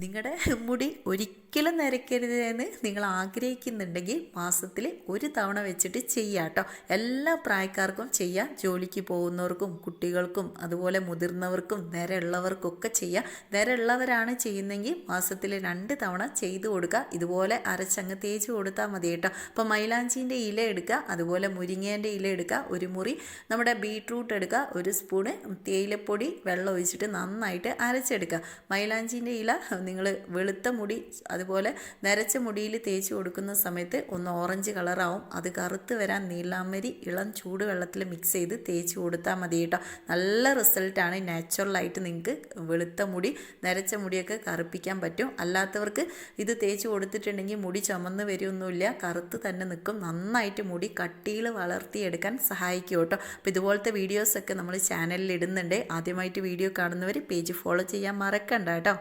നിങ്ങളുടെ മുടി ഒരിക്കലും നരയ്ക്കരുത് എന്ന് നിങ്ങൾ ആഗ്രഹിക്കുന്നുണ്ടെങ്കിൽ മാസത്തിൽ ഒരു തവണ വെച്ചിട്ട് ചെയ്യാം കേട്ടോ എല്ലാ പ്രായക്കാർക്കും ചെയ്യാം. ജോലിക്ക് പോകുന്നവർക്കും കുട്ടികൾക്കും അതുപോലെ മുതിർന്നവർക്കും നിരയുള്ളവർക്കൊക്കെ ചെയ്യാം. നിരയുള്ളവരാണ് ചെയ്യുന്നതെങ്കിൽ മാസത്തിൽ രണ്ട് തവണ ചെയ്തു കൊടുക്കുക ഇതുപോലെ അരച്ചങ്ങ് തേച്ച് കൊടുത്താൽ മതി കേട്ടോ അപ്പോൾ മൈലാഞ്ചീന്റെ ഇല എടുക്കുക അതുപോലെ മുരിങ്ങേന്റെ ഇല എടുക്കുക ഒരു മുറി നമ്മുടെ ബീട്രൂട്ട് എടുക്കുക ഒരു സ്പൂണ് തേയിലപ്പൊടി വെള്ളം ഒഴിച്ചിട്ട് നന്നായിട്ട് അരച്ചെടുക്കുക മൈലാഞ്ചീന്റെ ഇല നിങ്ങൾ വെളുത്ത മുടി അതുപോലെ നരച്ച മുടിയിൽ തേച്ച് കൊടുക്കുന്ന സമയത്ത് ഒന്ന് ഓറഞ്ച് കളറാവും. അത് കറുത്ത് വരാൻ നീലാമരി ഇളം ചൂടുവെള്ളത്തിൽ മിക്സ് ചെയ്ത് തേച്ച് കൊടുത്താൽ മതി കേട്ടോ. നല്ല റിസൾട്ടാണ് നാച്ചുറലായിട്ട് നിങ്ങൾക്ക് വെളുത്ത മുടി നരച്ച മുടിയൊക്കെ കറുപ്പിക്കാൻ പറ്റും. അല്ലാത്തവർക്ക് ഇത് തേച്ച് കൊടുത്തിട്ടുണ്ടെങ്കിൽ മുടി ചുമന്ന് വരുമൊന്നുമില്ല കറുത്ത് തന്നെ നിൽക്കും. നന്നായിട്ട് മുടി കട്ടിയിൽ വളർത്തിയെടുക്കാൻ സഹായിക്കും കേട്ടോ. അപ്പോൾ ഇതുപോലത്തെ വീഡിയോസൊക്കെ നമ്മൾ ചാനലിൽ ഇടുന്നുണ്ട്. ആദ്യമായിട്ട് വീഡിയോ കാണുന്നവർ പേജ് ഫോളോ ചെയ്യാൻ മറക്കണ്ട കേട്ടോ.